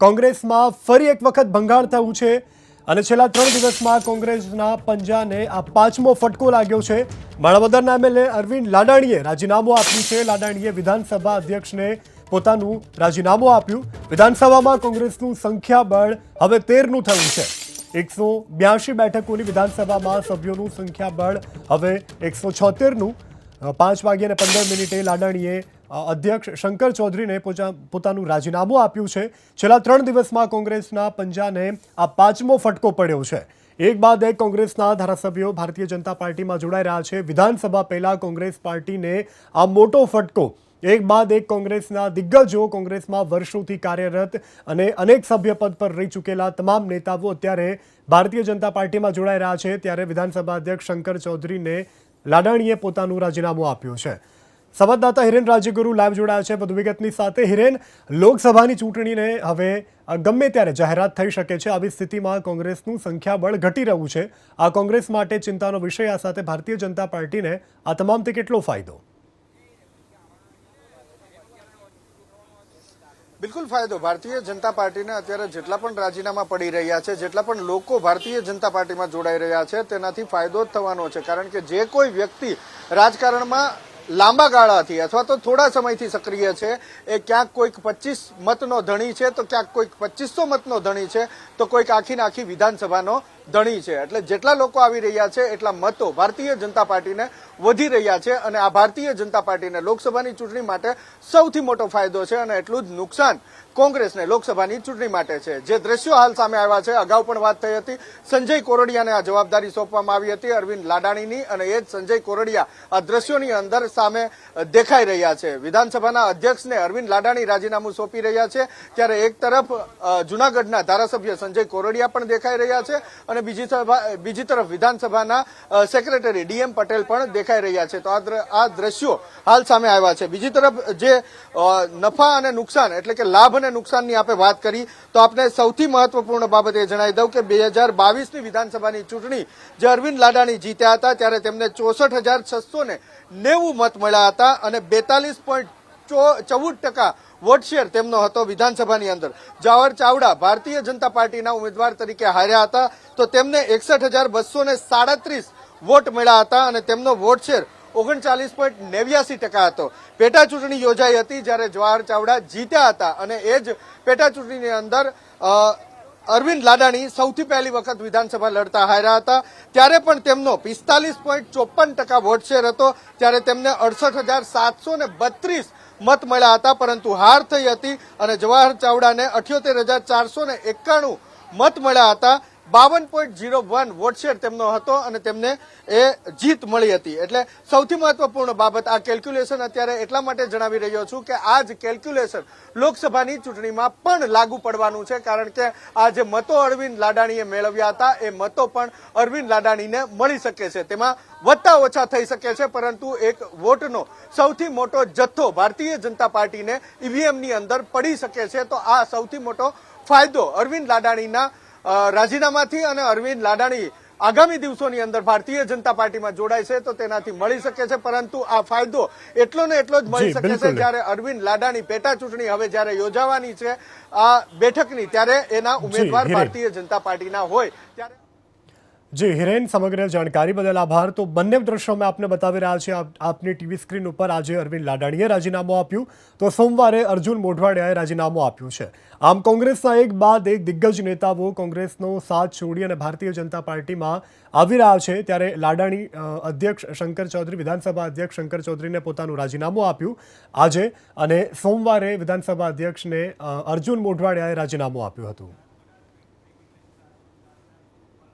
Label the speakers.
Speaker 1: કોંગ્રેસમાં ફરી એક વખત ભંગાણ થયું છે અને છેલ્લા ત્રણ દિવસમાં કોંગ્રેસના પંજાને આ પાંચમો ફટકો લાગ્યો છે. માણાવદરના એમએલએ અરવિંદ લાડાણીએ રાજીનામું આપ્યું છે. લાડાણીએ વિધાનસભા અધ્યક્ષને પોતાનું રાજીનામું આપ્યું. વિધાનસભામાં કોંગ્રેસનું સંખ્યાબળ હવે તેરનું થયું છે. એકસો બ્યાસી બેઠકોની વિધાનસભામાં સભ્યોનું સંખ્યાબળ હવે એકસો છોતેરનું. પાંચ વાગ્યે અને પંદર મિનિટે લાડાણીએ અધ્યક્ષ શંકર ચૌધરીને પોતાનું રાજીનામું આપ્યું છે. છેલ્લા ત્રણ દિવસમાં કોંગ્રેસના પંજાને આ પાંચમો ફટકો પડ્યો છે. એક બાદ એક કોંગ્રેસના ધારાસભ્યો ભારતીય જનતા પાર્ટીમાં જોડાઈ રહ્યા છે. વિધાનસભા પહેલા કોંગ્રેસ પાર્ટીને આ મોટો ફટકો, એક બાદ એક કોંગ્રેસના દિગ્ગજો કોંગ્રેસમાં વર્ષોથી કાર્યરત અને અનેક સભ્યપદ પર રહી ચૂકેલા તમામ નેતાઓ અત્યારે ભારતીય જનતા પાર્ટીમાં જોડાઈ રહ્યા છે. ત્યારે વિધાનસભા અધ્યક્ષ શંકર ચૌધરીને લાડાણીએ પોતાનું રાજીનામું આપ્યું છે. સંવાદદાતા હિરેન રાજ્યગુરુ લાઈવ જોડાયા છે. વધુ વિગતની સાથે હિરેન, લોકસભાની ચૂંટણીને હવે ગમે ત્યારે જાહેરાત થઈ શકે છે, આવી સ્થિતિમાં કોંગ્રેસનું સંખ્યાબળ ઘટી રહ્યું છે. આ કોંગ્રેસ માટે ચિંતાનો વિષય, આ સાથે ભારતીય જનતા પાર્ટીને આ તમામથી કેટલો ફાયદો?
Speaker 2: બિલકુલ ફાયદો. ભારતીય જનતા પાર્ટીને અત્યારે જેટલા પણ રાજીનામા પડી રહ્યા છે, જેટલા પણ લોકો ભારતીય જનતા પાર્ટીમાં જોડાઈ રહ્યા છે, તેનાથી ફાયદો જ થવાનો છે. કારણ કે જે કોઈ વ્યક્તિ રાજકારણમાં લાંબા ગાળાથી અથવા તો થોડા સમયથી સક્રિય છે. એ ક્યાંક કોઈક પચીસ મતનો ધણી છે, તો ક્યાંક કોઈક પચીસો મતનો ધણી છે, તો કોઈક આખી ને આખી વિધાનસભાનો ધણી છે. એટલે જેટલા લોકો આવી રહ્યા છે, એટલા મતો ભારતીય જનતા પાર્ટીને વધી રહ્યા છે અને આ ભારતીય જનતા પાર્ટીને લોકસભાની ચૂંટણી માટે સૌથી મોટો ફાયદો છે અને એટલું જ નુકસાન કોંગ્રેસને લોકસભાની ચૂંટણી માટે છે. જે દ્રશ્યો હાલ સામે આવ્યા છે, અગાઉ પણ વાત થઈ હતી. સંજય કોરડિયાને આ જવાબદારી સોંપવામાં આવી હતી. અરવિંદ લાડાણીની અને એ જ સંજય કોરડિયા આ દ્રશ્યોની અંદર સામે દેખાઈ રહ્યા છે. વિધાનસભાના અધ્યક્ષને અરવિંદ લાડાણી રાજીનામું સોંપી રહ્યા છે, ત્યારે એક તરફ જૂનાગઢના ધારાસભ્ય સંજય કોરડિયા પણ દેખાઈ રહ્યા છે અને બીજી બીજી તરફ વિધાનસભાના સેક્રેટરી ડીએમ પટેલ પણ દેખાઈ રહ્યા છે. તો આ આ દ્રશ્યો હાલ સામે આવ્યા છે. બીજી તરફ જે નફા અને નુકસાન, એટલે કે લાભ અને નુકસાનની આપણે વાત કરી, તો આપણે સૌથી મહત્વપૂર્ણ બાબત એ જણાવી દઉં કે બે હજાર બાવીસની વિધાનસભાની ચૂંટણી જે અરવિંદ લાડાણી જીત્યા હતા, ત્યારે તેમને ચોસઠ હજાર છસો ને નેવું મત મળ્યા હતા અને બેતાલીસ પોઈન્ટ ચૌદ ટકા વોટ શેર તેમનો હતો વિધાનસભાની અંદર. જાવર ચાવડા ભારતીય જનતા પાર્ટીના ઉમેદવાર તરીકે હાર્યા હતા. તો તેમને એકસઠ હજાર બસો સાડત્રીસ વોટ મળ્યા હતા અને તેમનો વોટ શેર ઓગણચાલીસ પોઈન્ટ નેવ્યાસી ટકા હતો. પેટા ચૂંટણી યોજાઈ હતી જ્યારે જવાહર ચાવડા જીત્યા હતા અને એ જ પેટા ચૂંટણીની અંદર અરવિંદ લાડાણી સૌથી પહેલી વખત વિધાનસભા લડતા હાર્યા હતા. ત્યારે પણ તેમનો પિસ્તાલીસ પોઈન્ટ ચોપન ટકા વોટ શેર હતો. ત્યારે તેમને અડસઠ હજાર સાતસો બત્રીસ મત મળ્યા હતા, પરંતુ હાર થઈ હતી અને જવાહર ચાવડાને અઠ્યોતેર હજાર ચારસો એકાણું મત મળ્યા હતા. બાવન પોઈન્ટ ઝીરો વન વોટશેર તેમનો હતો અને તેમને એ જીત મળી હતી. એટલે સૌથી મહત્વપૂર્ણ બાબત આ કેલ્ક્યુલેશન અત્યારે એટલા માટે જણાવી રહ્યો છું કે આ જ કેલ્ક્યુલેશન લોકસભાની ચૂંટણીમાં પણ લાગુ પડવાનું છે, કારણ કે આ જે મતો અરવિંદ લાડાણીએ મેળવ્યા હતા, એ મતો પણ અરવિંદ લાડાણીને મળી શકે છે. તેમાં વધતા ઓછા થઈ શકે છે, પરંતુ એક વોટનો સૌથી મોટો જથ્થો ભારતીય જનતા પાર્ટીને ઈવીએમની અંદર પડી શકે છે. તો આ સૌથી મોટો ફાયદો અરવિંદ લાડાણીના રાજીનામાથી અને અરવિંદ લાડાણી આગામી દિવસોની અંદર ભારતીય જનતા પાર્ટીમાં જોડાય છે તો તેનાથી મળી શકે છે પરંતુ આ ફાયદો એટલો ને એટલો જ મળી શકે છે જયારે અરવિંદ લાડાણી પેટા ચૂંટણી હવે જ્યારે યોજાવાની છે આ બેઠકની ત્યારે એના ઉમેદવાર ભારતીય જનતા પાર્ટીના હોય ત્યારે
Speaker 1: જી, હિરેન, સમગ્ર જાણકારી બદલ આભાર. તો બંને દ્રશ્યોમાં આપને બતાવી રહ્યા છે આપની ટીવી સ્ક્રીન ઉપર આજે અરવિંદ લાડાણીએ રાજીનામું આપ્યું. તો સોમવારે અર્જુન મોઢવાડિયાએ રાજીનામું આપ્યું છે. આમ કોંગ્રેસના એક બાદ એક દિગ્ગજ નેતાઓ કોંગ્રેસનો સાથ છોડી અને ભારતીય જનતા પાર્ટીમાં આવી રહ્યા છે. ત્યારે લાડાણી અધ્યક્ષ શંકર ચૌધરી, વિધાનસભા અધ્યક્ષ શંકર ચૌધરીને પોતાનું રાજીનામું આપ્યું આજે. અને સોમવારે વિધાનસભા અધ્યક્ષને અર્જુન મોઢવાડિયાએ રાજીનામું આપ્યું હતું.